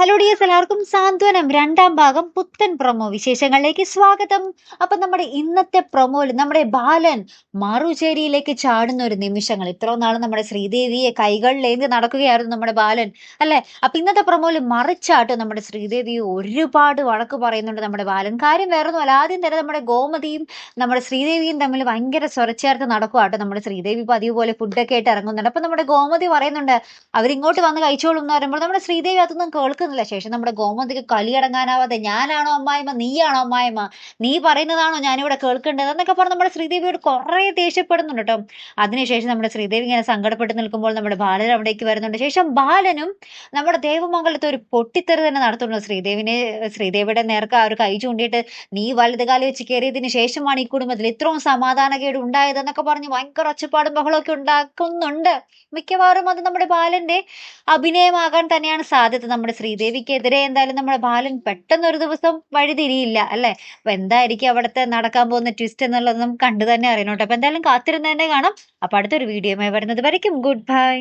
Hello dears എല്ലാവർക്കും. സാന്ത്വനം. രണ്ടാം ഭാഗം പുത്തൻ പ്രൊമോ വിശേഷങ്ങളിലേക്ക് സ്വാഗതം. അപ്പൊ നമ്മുടെ ഇന്നത്തെ പ്രൊമോയിൽ നമ്മുടെ ബാലൻ മാറുചേരിയിലേക്ക് ചാടുന്ന ഒരു നിമിഷങ്ങൾ. ഇത്രയും നാൾ നമ്മുടെ ശ്രീദേവിയെ കൈകളിലേന്തി നടക്കുകയായിരുന്നു നമ്മുടെ ബാലൻ അല്ലെ? അപ്പൊ ഇന്നത്തെ പ്രൊമോയിൽ മറിച്ചാട്ട് നമ്മുടെ ശ്രീദേവി ഒരുപാട് വഴക്ക് പറയുന്നുണ്ട് നമ്മുടെ ബാലൻ. കാര്യം വേറെ ഒന്നുമല്ല ആദ്യം തന്നെ നമ്മുടെ ഗോമതിയും നമ്മുടെ ശ്രീദേവിയും തമ്മിൽ ഭയങ്കര സ്വരച്ചേർത്ത് നടക്കുവാട്ടോ. നമ്മുടെ ശ്രീദേവി പതിവ് പോലെ ഫുഡൊക്കെ ആയിട്ട് ഇറങ്ങുന്നുണ്ട്. അപ്പൊ നമ്മുടെ ഗോമതി പറയുന്നുണ്ട് അവരിങ്ങോട്ട് വന്ന് കഴിച്ചോളും എന്ന് പറയുമ്പോൾ നമ്മുടെ ശ്രീദേവി അതൊന്നും കേൾക്കുന്നില്ല ശേഷം നമ്മുടെ ഗോമതിക്ക് കളിയടങ്ങാനാവാതെ ഞാനാണോ അമ്മായിമ്മ നീയാണോ അമ്മായിമ്മ നീ പറയുന്നതാണോ ഞാനിവിടെ കേൾക്കേണ്ടത് എന്നൊക്കെ പറഞ്ഞ് നമ്മുടെ ശ്രീദേവിയോട് കുറേ ദേഷ്യപ്പെടുന്നുണ്ട് കേട്ടോ. അതിനുശേഷം നമ്മുടെ ശ്രീദേവി ഇങ്ങനെ സങ്കടപ്പെട്ട് നിൽക്കുമ്പോൾ നമ്മുടെ ബാലൻ അവിടേക്ക് വരുന്നുണ്ട്. ശേഷം ബാലനും നമ്മുടെ ദേവമംഗലത്തെ ഒരു പൊട്ടിത്തെറി തന്നെ നടത്തുന്നുണ്ട്. ശ്രീദേവിനെ ശ്രീദേവിയുടെ നേർക്ക് ആ ഒരു കൈ ചൂണ്ടിയിട്ട് നീ വലുത് കാലം വെച്ച് കയറിയതിന് ശേഷമാണ് ഈ കുടുംബത്തിൽ ഇത്രയും സമാധാനക്കേട് ഉണ്ടായത് എന്നൊക്കെ പറഞ്ഞ് ഭയങ്കര ഒച്ചപ്പാടും ബഹളമൊക്കെ ഉണ്ടാക്കുന്നുണ്ട്. മിക്കവാറും അത് നമ്മുടെ ബാലന്റെ അഭിനയമാകാൻ തന്നെയാണ് സാധ്യത നമ്മുടെ ശ്രീദേവിക്കെതിരെ എന്തായാലും നമ്മുടെ ബാലൻ പെട്ടെന്ന് ഒരു ദിവസം വഴിതിരിയില്ല അല്ലെ? അപ്പൊ എന്തായിരിക്കും അവിടുത്തെ നടക്കാൻ പോകുന്ന ട്വിസ്റ്റ് എന്നുള്ളത് നമുക്ക് കണ്ടു തന്നെ അറിയണം കേട്ടോ. അപ്പൊ എന്തായാലും കാത്തിരുന്ന് തന്നെ കാണാം. അപ്പൊ അടുത്തൊരു വീഡിയോയുമായി വരുന്നത് വരയ്ക്കും. Good bye